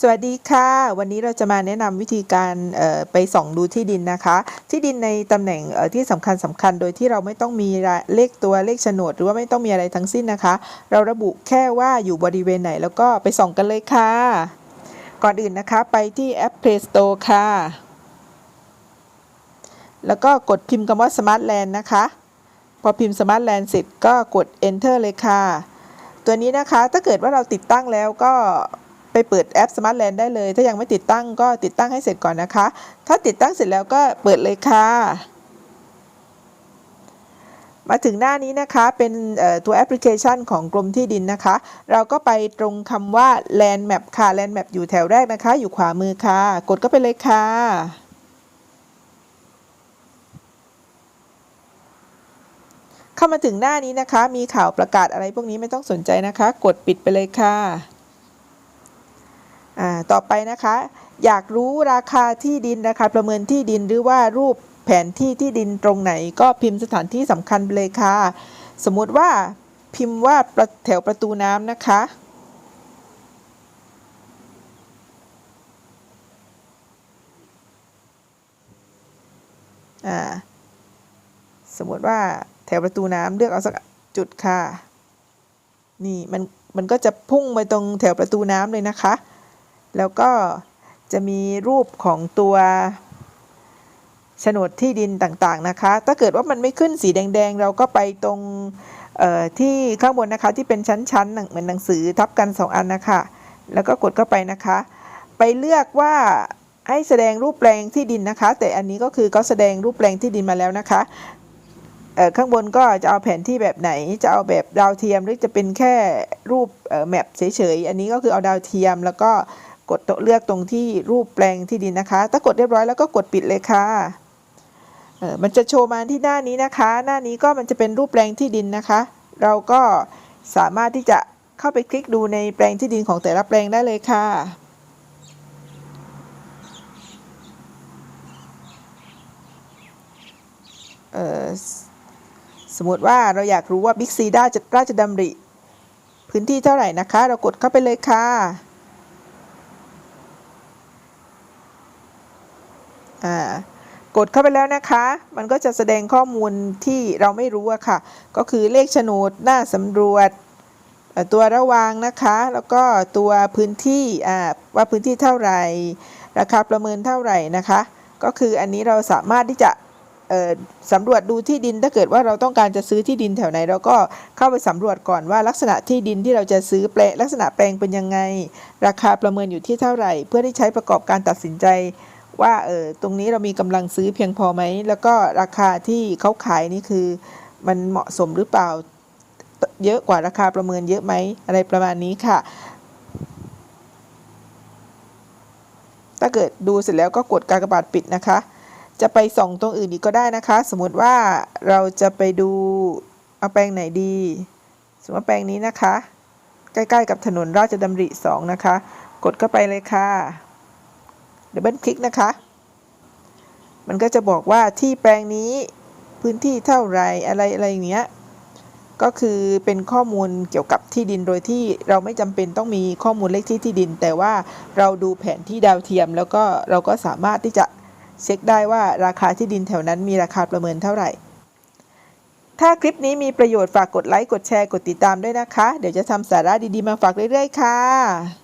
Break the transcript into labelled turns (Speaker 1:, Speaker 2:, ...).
Speaker 1: สวัสดีค่ะ วันนี้เราจะมาแนะนำวิธีการไปส่องดูที่ดินนะคะ ที่ดินในตำแหน่งที่สำคัญสำคัญโดยที่เราไม่ต้องมีเลขตัวเลขโฉนด หรือว่าไม่ต้องมีอะไรทั้งสิ้นนะคะ เราระบุแค่ว่าอยู่บริเวณไหนแล้วก็ไปส่องกันเลยค่ะ ก่อนอื่นนะคะไปที่แอป Play Store ค่ะ แล้วก็กดพิมพ์คำว่า Smart Land นะคะ พอพิมพ์ Smart Land เสร็จก็กด Enter เลยค่ะ ตัวนี้นะคะถ้าเกิดว่าเราติดตั้งแล้วก็ ไปเปิดแอป Smart Land ได้เลย ถ้ายังไม่ติดตั้งก็ติดตั้งให้เสร็จก่อนนะคะ ถ้าติดตั้งเสร็จแล้วก็เปิดเลยค่ะ มาถึงหน้านี้นะคะเป็นตัวแอปพลิเคชันของกรมที่ดินนะคะ เราก็ไปตรงคำว่า Land Map ค่ะ Land Map อยู่แถวแรกนะคะ อยู่ขวามือค่ะ กดก็ไปเลยค่ะเข้ามาถึงหน้านี้นะคะ มีข่าวประกาศอะไรพวกนี้ไม่ต้องสนใจนะคะ กดปิดไปเลยค่ะ ต่อไปนะคะ อยากรู้ราคาที่ดินราคาประเมินที่ดินหรือว่ารูปแผนที่ที่ดินตรงไหน ก็พิมพ์สถานที่สำคัญเลยค่ะ สมมติว่าพิมพ์ว่าแถวประตูน้ำนะคะสมมติว่าแถวประตูน้ำเลือกเอาสักจุดค่ะ นี่มันมันก็จะพุ่งไปตรงแถวประตูน้ำเลยนะคะ แล้วก็จะมีรูปของตัวโฉนดที่ดินต่างๆนะคะ ถ้าเกิดว่ามันไม่ขึ้นสีแดงๆ เราก็ไปตรงที่ข้างบนนะคะที่เป็นชั้นๆหนังเหมือนหนังสือทับกัน 2 อันนะคะ แล้วก็กดเข้าไปนะคะ ไปเลือกว่าให้แสดงรูปแปลงที่ดินนะคะ แต่อันนี้ก็คือเขาแสดงรูปแปลงที่ดินมาแล้วนะคะข้างบนก็จะเอาแผนที่แบบไหน จะเอาแบบดาวเทียมหรือจะเป็นแค่รูปแมปเฉยๆ อันนี้ก็คือเอาดาวเทียมแล้วก็ กดตัวเลือกตรงที่รูปแปลงที่ดินนะคะ ถ้ากดเรียบร้อยแล้วก็กดปิดเลยค่ะมันจะโชว์มาที่หน้านี้นะคะ หน้านี้ก็มันจะเป็นรูปแปลงที่ดินนะคะ เราก็สามารถที่จะเข้าไปคลิกดูในแปลงที่ดินของแต่ละแปลงได้เลยค่ะสมมติว่าเราอยากรู้ว่าบิ๊กซีด้าจะราชดำริ พื้นที่เท่าไหร่นะคะ เรากดเข้าไปเลยค่ะ อ่า กดเข้าไปแล้วนะคะ มันก็จะแสดงข้อมูลที่เราไม่รู้อะค่ะ ก็คือเลขโฉนดหน้าสำรวจตัวระวางนะคะ แล้วก็ตัวพื้นที่ว่าพื้นที่เท่าไหร่ ราคาประเมินเท่าไหร่นะคะ ก็คืออันนี้เราสามารถที่จะสำรวจดูที่ดินถ้าเกิดว่าเราต้องการจะซื้อที่ดินแถวไหน เราก็เข้าไปสำรวจก่อนว่าลักษณะที่ดินที่เราจะซื้อแปลลักษณะแปลงเป็นยังไง ราคาประเมินอยู่ที่เท่าไหร่ เพื่อที่ใช้ประกอบการตัดสินใจ ว่าเออตรงนี้เรามีกำลังซื้อเพียงพอไหม แล้วก็ราคาที่เขาขายนี่คือมันเหมาะสมหรือเปล่า เยอะกว่าราคาประเมินเยอะไหมอะไรประมาณนี้ค่ะ ถ้าเกิดดูเสร็จแล้วก็กดกากบาทปิดนะคะ จะไปส่องตรงอื่นอีกก็ได้นะคะ สมมติว่าเราจะไปดูเอาแปลงไหนดี สมมติว่าแปลงนี้นะคะ ใกล้ๆกับถนนราชดำริสองนะคะ กดเข้าไปเลยค่ะ ดับเบิลคลิกนะคะ มันก็จะบอกว่าที่แปลงนี้พื้นที่เท่าไหรอะไรอะไรอย่างเงี้ย ก็คือเป็นข้อมูลเกี่ยวกับที่ดินโดยที่เราไม่จำเป็นต้องมีข้อมูลเลขที่ที่ดิน แต่ว่าเราดูแผนที่ดาวเทียม แล้วก็เราก็สามารถที่จะเช็คได้ว่าราคาที่ดินแถวนั้นมีราคาประเมินเท่าไหร่ ถ้าคลิปนี้มีประโยชน์ฝากกดไลค์ กดแชร์ กดติดตามด้วยนะคะ เดี๋ยวจะทำสาระดีๆมาฝากเรื่อยๆ ค่ะ